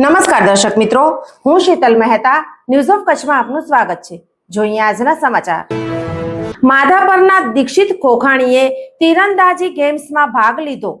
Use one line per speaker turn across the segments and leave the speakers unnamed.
નમસ્કાર દર્શક મિત્રો, હું શીતલ મહેતા ન્યૂઝ ઓફ કચ્છમાં આપનું સ્વાગત છે. જોઈએ આજના સમાચાર. માધાપરના દીક્ષિત ખોખાણીએ તીરંદાજી ગેમ્સમાં ભાગ લીધો.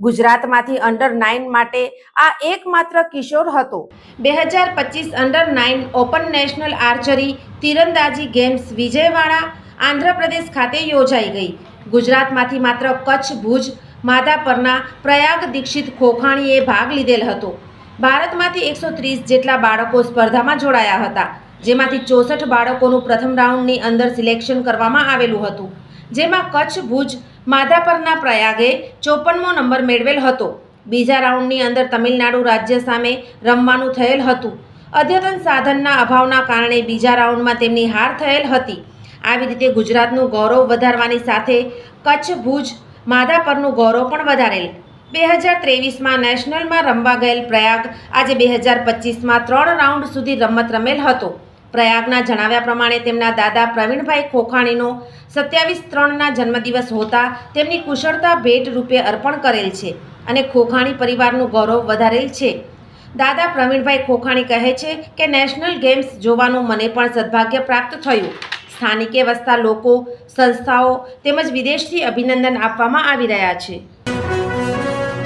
ગુજરાતમાંથી અંડર નાઇન માટે આ એકમાત્ર કિશોર હતો. બે હજાર પચીસ under nine open national archery તીરંદાજી ગેમ્સ વિજયવાડા, આંધ્રપ્રદેશ ખાતે યોજાઈ ગઈ. ગુજરાતમાંથી માત્ર કચ્છ ભુજ, માધાપરના પ્રયાગ દીક્ષિત ખોખાણીએ ભાગ લીધેલ હતો. ભારતમાંથી એકસો ત્રીસ જેટલા બાળકો સ્પર્ધામાં જોડાયા હતા, જેમાંથી ચોસઠ બાળકોનું પ્રથમ રાઉન્ડની અંદર સિલેક્શન કરવામાં આવેલું હતું, જેમાં કચ્છ ભુજ, માધાપરના પ્રયાગે ચોપનમો નંબર મેળવેલ હતો. બીજા રાઉન્ડની અંદર તમિલનાડુ રાજ્ય સામે રમવાનું થયેલ હતું. અદ્યતન સાધનના અભાવના કારણે બીજા રાઉન્ડમાં તેમની હાર થયેલ હતી. આવી રીતે ગુજરાતનું ગૌરવ વધારવાની સાથે કચ્છ ભુજ, માધાપરનું ગૌરવ પણ વધારેલ. બે હજાર ત્રેવીસમાં નેશનલમાં રમવા ગયેલ પ્રયાગ આજે બે હજાર પચીસમાં ત્રણ રાઉન્ડ સુધી રમત રમેલ હતો. પ્રયાગના જણાવ્યા પ્રમાણે તેમના દાદા પ્રવીણભાઈ ખોખાણીનો સત્યાવીસ ત્રણના જન્મદિવસ હોતા તેમની કુશળતા ભેટ રૂપે અર્પણ કરેલ છે અને ખોખાણી પરિવારનું ગૌરવ વધારેલ છે. દાદા પ્રવીણભાઈ ખોખાણી કહે છે કે નેશનલ ગેમ્સ જોવાનું મને પણ સદભાગ્ય પ્રાપ્ત થયું. સ્થાનિકે વસતા લોકો, સંસ્થાઓ તેમજ વિદેશથી અભિનંદન આપવામાં આવી રહ્યા છે.